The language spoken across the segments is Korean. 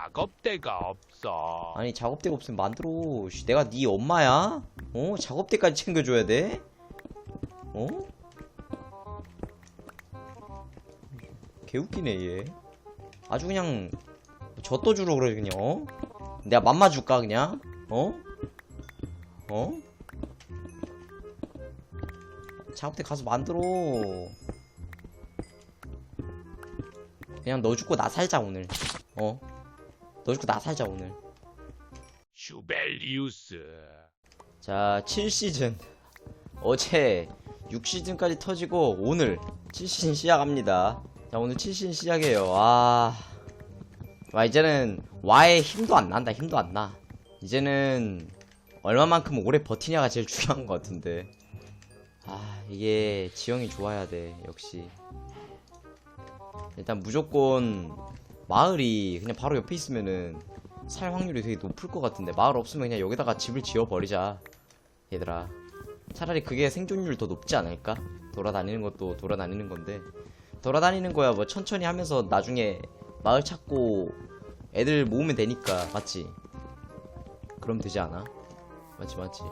작업대가 없어. 아니 작업대가 없으면 만들어 씨, 내가 네 엄마야? 어? 작업대까지 챙겨줘야 돼? 어? 개웃기네 얘 아주 그냥 젖도 주러 그래 그냥 어? 내가 맘마 줄까 그냥? 어? 어? 작업대 가서 만들어 그냥 너 죽고 나 살자 오늘 어? 너 죽고 나 살자 오늘 슈벨리우스. 자, 7시즌. 어제 6시즌까지 터지고 오늘 7시즌 시작합니다. 자, 오늘 7시즌 시작해요. 아. 와, 이제는 와의 힘도 안 난다. 힘도 안 나. 이제는 얼마만큼 오래 버티냐가 제일 중요한 것 같은데. 아, 이게 지형이 좋아야 돼. 역시. 일단 무조건 마을이 그냥 바로 옆에 있으면은 살 확률이 되게 높을 것 같은데 마을 없으면 그냥 여기다가 집을 지어버리자 얘들아. 차라리 그게 생존율 더 높지 않을까? 돌아다니는 것도 돌아다니는 건데. 돌아다니는 거야. 뭐 천천히 하면서 나중에 마을 찾고 애들 모으면 되니까. 맞지? 그럼 되지 않아? 맞지 맞지.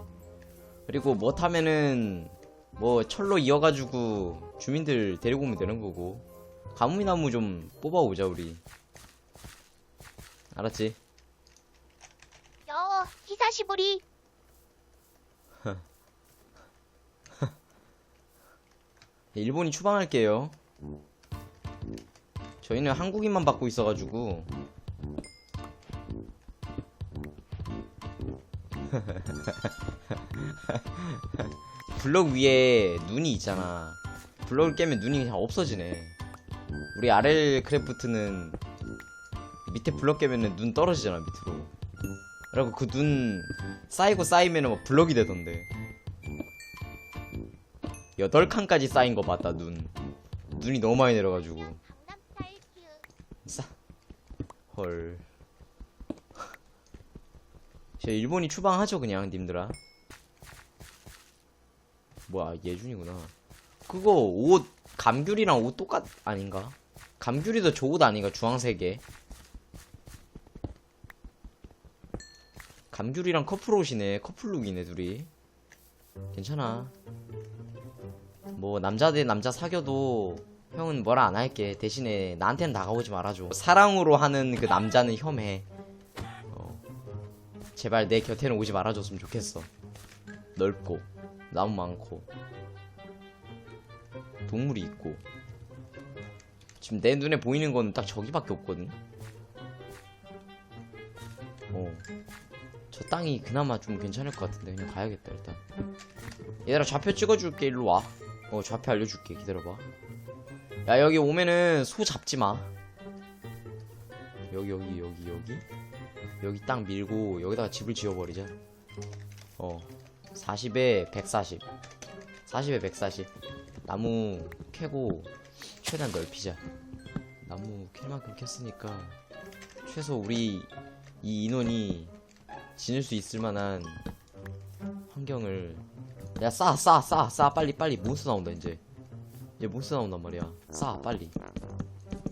그리고 뭐 타면은 뭐 철로 이어가지고 주민들 데리고 오면 되는 거고. 가뭄이나무 좀 뽑아오자 우리 알았지? 여, 히사시부리. 일본이 추방할게요. 저희는 한국인만 받고 있어가지고. 블럭 위에 눈이 있잖아. 블럭을 깨면 눈이 그냥 없어지네. 우리 RL 크래프트는 밑에 블럭 깨면은 눈 떨어지잖아, 밑으로. 그리고 그 눈 쌓이고 쌓이면은 막 블럭이 되던데. 여덟 칸까지 쌓인 거 봤다 눈 눈이 너무 많이 내려가지고 강남 스타일 큐. 싸. 헐. 저 일본이 추방하죠 그냥 님들아. 뭐야 예준이구나. 그거 옷 감귤이랑 옷 똑같 아닌가? 감귤이도 저옷 아닌가 주황색에. 감귤이랑 커플 옷이네. 커플룩이네 둘이. 괜찮아. 뭐 남자 대 남자 사귀어도 형은 뭐라 안 할게. 대신에 나한테는 다가오지 말아줘. 사랑으로 하는 그 남자는 혐해. 어. 제발 내 곁에는 오지 말아줬으면 좋겠어. 넓고 나무 많고 동물이 있고. 지금 내 눈에 보이는 건딱 저기밖에 없거든. 어 저 땅이 그나마 좀 괜찮을 것 같은데 그냥 가야겠다 일단. 얘들아 좌표 찍어줄게 일로 와. 어 좌표 알려줄게 기다려봐. 야 여기 오면은 소 잡지마. 여기 여기 여기 여기. 여기 딱 밀고 여기다가 집을 지어버리자. 어 40에 140 40에 140 나무 캐고 최대한 넓히자. 나무 캘 만큼 캤으니까 최소 우리 이 인원이 지낼 수 있을 만한 환경을 야싸싸싸싸 빨리 빨리. 몬스터 나온다 이제. 이제 몬스터 나온단 말이야. 싸 빨리.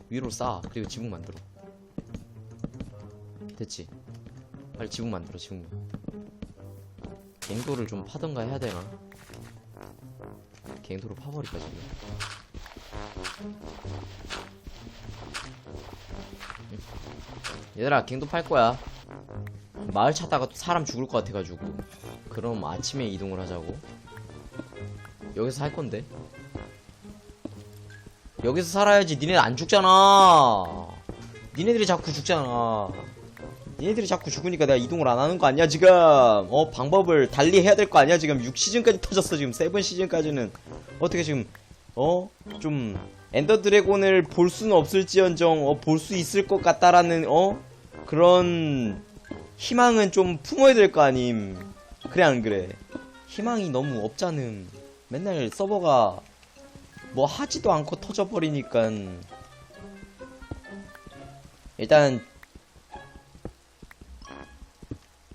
위로 싸. 그리고 지붕 만들어. 됐지? 빨리 지붕 만들어 지붕. 갱도를 좀 파던가 해야 되나? 갱도를 파버릴까 지금? 응. 얘들아 갱도 팔 거야. 마을 찾다가 또 사람 죽을 것 같아가지고. 그럼 아침에 이동을 하자고. 여기서 살 건데. 여기서 살아야지. 니네 안 죽잖아. 니네들이 자꾸 죽잖아. 니네들이 자꾸 죽으니까 내가 이동을 안 하는 거 아니야 지금? 어 방법을 달리 해야 될 거 아니야 지금? 6시즌까지 터졌어 지금. 7시즌까지는. 어떻게 지금 어? 좀 엔더 드래곤을 볼 수는 없을지언정 어, 볼 수 있을 것 같다라는 어? 그런 희망은 좀 품어야 될 거 아님. 그래 안 그래? 희망이 너무 없잖음 맨날 서버가 뭐 하지도 않고 터져버리니까. 일단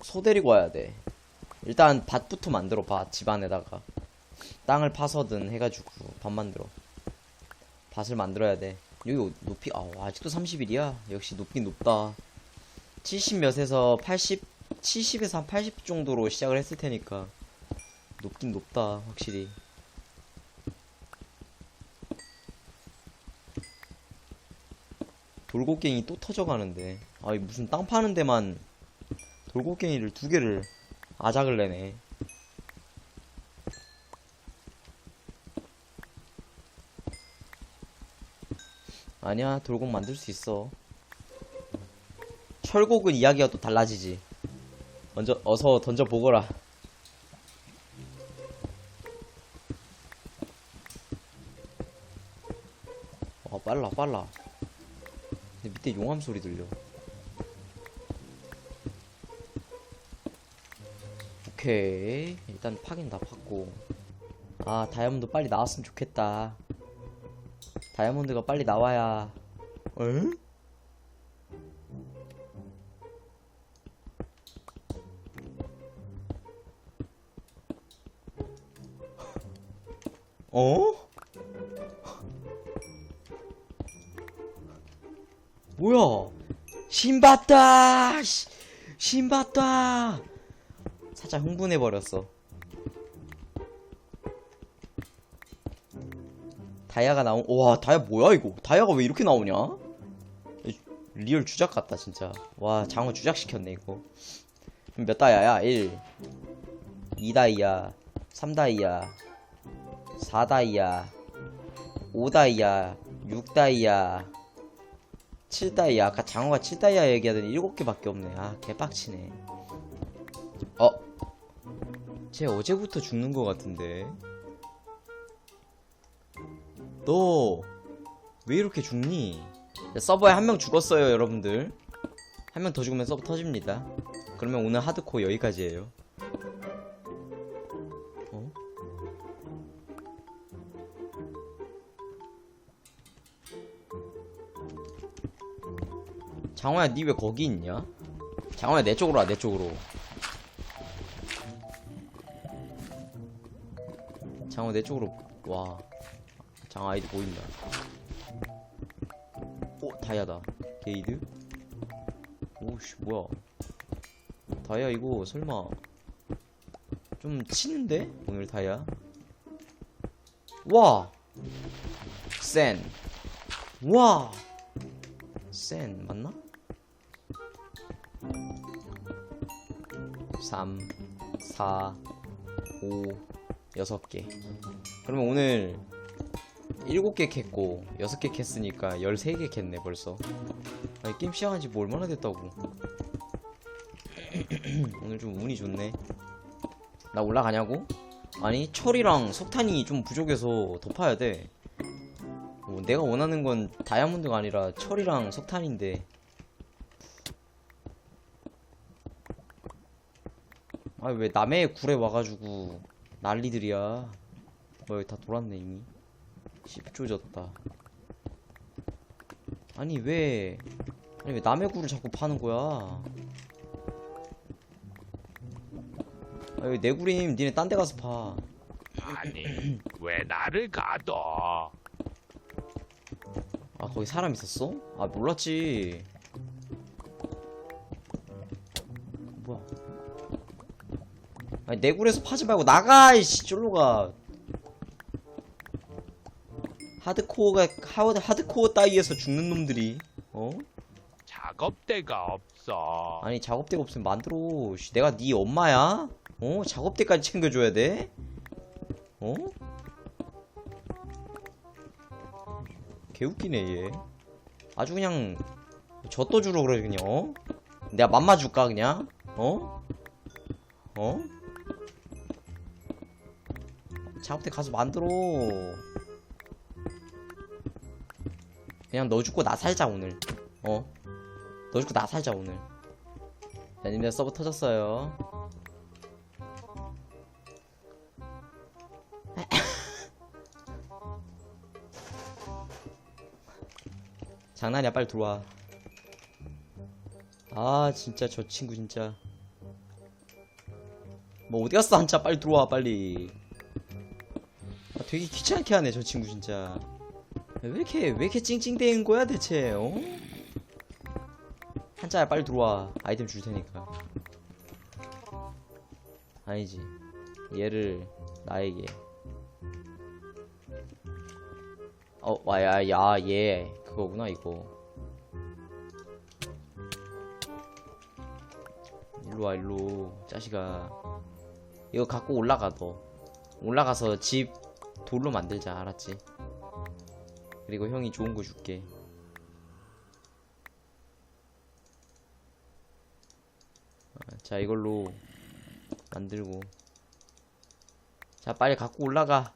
소 데리고 와야 돼. 일단 밭부터 만들어 밭 집안에다가 땅을 파서든 해가지고 밭 만들어. 밭을 만들어야 돼. 여기 높이 아 아직도 30일이야? 역시 높긴 높다. 70 몇에서 80, 70에서 한 80 정도로 시작을 했을 테니까 높긴 높다 확실히. 돌고갱이 또 터져가는데. 아이 무슨 땅 파는 데만 돌고갱이를 두 개를 아작을 내네 아니야 돌곡 만들 수 있어. 철곡은 이야기가 또 달라지지. 먼저 어서 던져 보거라. 아 빨라 빨라. 밑에 용암 소리 들려. 오케이. 일단 파긴 다 팠고. 아 다이아몬드 빨리 나왔으면 좋겠다 다이아몬드가 빨리 나와야 응? 어? 뭐야? 신봤다! 씨, 신봤다! 살짝 흥분해버렸어. 다이아가 나온, 와, 다이아 뭐야, 이거? 다이아가 왜 이렇게 나오냐? 리얼 주작 같다, 진짜. 와, 장어 주작 시켰네, 이거. 그럼 몇 다이아야? 1, 2다이아, 3다이아, 4다이아, 5다이아, 6다이아, 7다이아. 아까 장어가 7다이아 얘기하더니 7개밖에 없네. 아, 개빡치네. 어? 쟤 어제부터 죽는 것 같은데. 너, 왜 이렇게 죽니? 야, 서버에 한 명 죽었어요, 여러분들. 한 명 더 죽으면 서버 터집니다. 그러면 오늘 하드코어 여기까지예요. 어? 장호야, 니 왜 거기 있냐? 장호야, 내 쪽으로 와, 내 쪽으로. 장호, 내 쪽으로 와. 장호 아이디 보인다. 오, 다이아다. 게이드? 오씨, 뭐야. 다이아 이거 설마 좀 치는데? 오늘 다이아? 와! 센. 와! 센, 맞나? 3, 4, 5, 6개. 그러면 오늘 7개 캤고 6개 캤으니까 13개 캤네 벌써. 아니 게임 시작한 지 뭐 얼마나 됐다고. 오늘 좀 운이 좋네. 나 올라가냐고? 아니 철이랑 석탄이 좀 부족해서 더 파야 돼. 뭐, 내가 원하는 건 다이아몬드가 아니라 철이랑 석탄인데. 아왜 남의 굴에 와가지고 난리들이야. 뭐 여기 다 돌았네 이미. 10조 졌다. 아니 왜 아니 왜 남의 굴을 자꾸 파는 거야? 아, 왜내 굴임 니네 딴 데 가서 파. 아니 왜 나를 가둬? 아 거기 사람 있었어? 아 몰랐지. 뭐야? 아니 내 굴에서 파지 말고 나가 이씨 쫄로 가. 하드코어가 하드 하드코어 따위에서 죽는 놈들이 어? 작업대가 없어. 아니 작업대가 없으면 만들어. 씨, 내가 네 엄마야? 어? 작업대까지 챙겨줘야 돼? 어? 개웃기네 얘. 아주 그냥 젖도 주러 그래 그냥. 어? 내가 맘마 줄까 그냥? 어? 어? 작업대 가서 만들어. 그냥 너 죽고 나 살자 오늘. 어? 너 죽고 나 살자 오늘. 자, 님들 서버 터졌어요. 장난이야 빨리 들어와. 아 진짜 저 친구 진짜. 뭐 어디 갔어 한자 빨리 들어와 빨리. 아, 되게 귀찮게 하네 저 친구 진짜. 왜 이렇게 왜 이렇게 찡찡대는 거야 대체? 어? 한자야 빨리 들어와. 아이템 줄 테니까. 아니지. 얘를 나에게. 어 와야 야 얘. 그거구나 이거. 일로와 일로. 자식아. 이거 갖고 올라가 너. 올라가서 집 돌로 만들자 알았지 그리고 형이 좋은 거 줄게. 아, 자 이걸로 만들고. 자 빨리 갖고 올라가.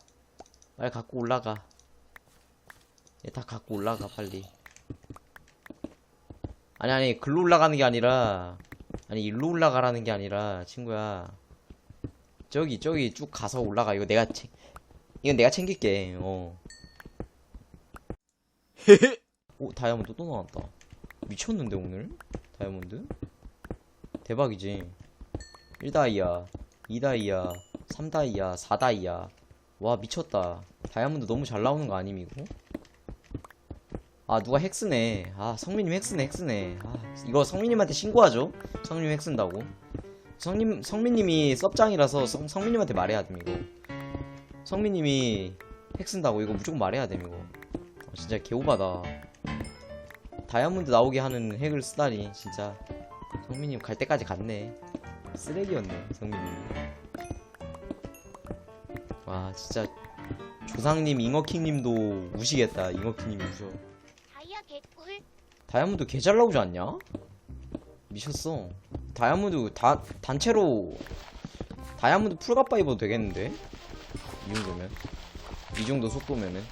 빨리 갖고 올라가. 얘 다 갖고 올라가 빨리. 아니 아니 글로 올라가는 게 아니라 아니 일로 올라가라는 게 아니라 친구야. 저기 저기 쭉 가서 올라가. 이거 내가 챙 이건 내가 챙길게. 어 오, 다이아몬드 또 나왔다. 미쳤는데, 오늘? 다이아몬드? 대박이지. 1다이아, 2다이아, 3다이아, 4다이아. 와, 미쳤다. 다이아몬드 너무 잘 나오는 거 아님, 이거? 아, 누가 핵 쓰네. 아, 성민님 핵 쓰네, 핵 쓰네. 아, 이거 성민님한테 신고하죠? 성민님 핵 쓴다고. 성님, 성민님이 섭장이라서 성, 성민님한테 말해야 됨, 이거. 성민님이 핵 쓴다고. 이거 무조건 말해야 됨, 이거. 아, 진짜 개오바다. 다이아몬드 나오게 하는 핵을 쓰다니 진짜 성민님 갈 때까지 갔네 쓰레기였네 성민님 와 진짜 조상님 잉어킹님도 우시겠다 잉어킹님 우셔 다이아 개꿀. 다이아몬드 개 잘 나오지 않냐? 미쳤어 다이아몬드 다 단체로 다이아몬드 풀갑바 입어도 되겠는데? 이 정도면 이 정도 속도면은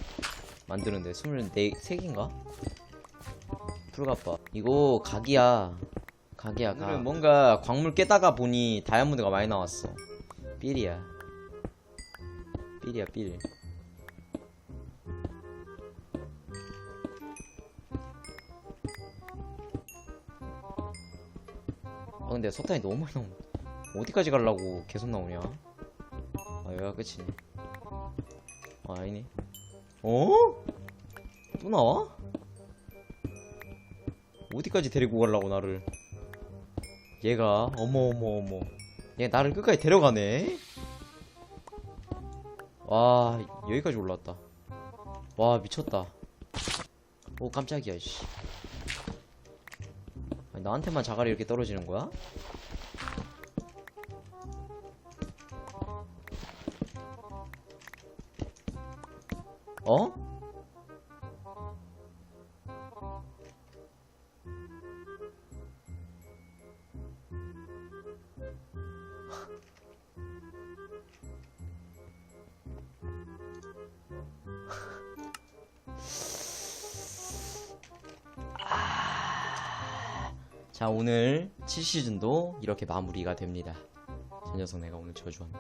만드는데 24개인가? 풀갑바 이거 각이야. 각이야 각. 오늘은 뭔가 광물 깨다가 보니 다이아몬드가 많이 나왔어. 삘이야. 삘이야 삘. 아 근데 석탄이 너무 많이 나오네. 어디까지 가려고 계속 나오냐? 아 여기가 끝이네. 아 아니네 어? 또 나와? 어디까지 데리고 가려고 나를 얘가 어머 어머 어머 얘 나를 끝까지 데려가네 와 여기까지 올라왔다 와 미쳤다 오 깜짝이야 씨 아니, 나한테만 자갈이 이렇게 떨어지는 거야? 어? 자 오늘 7시즌도 이렇게 마무리가 됩니다. 저 녀석 내가 오늘 저주한다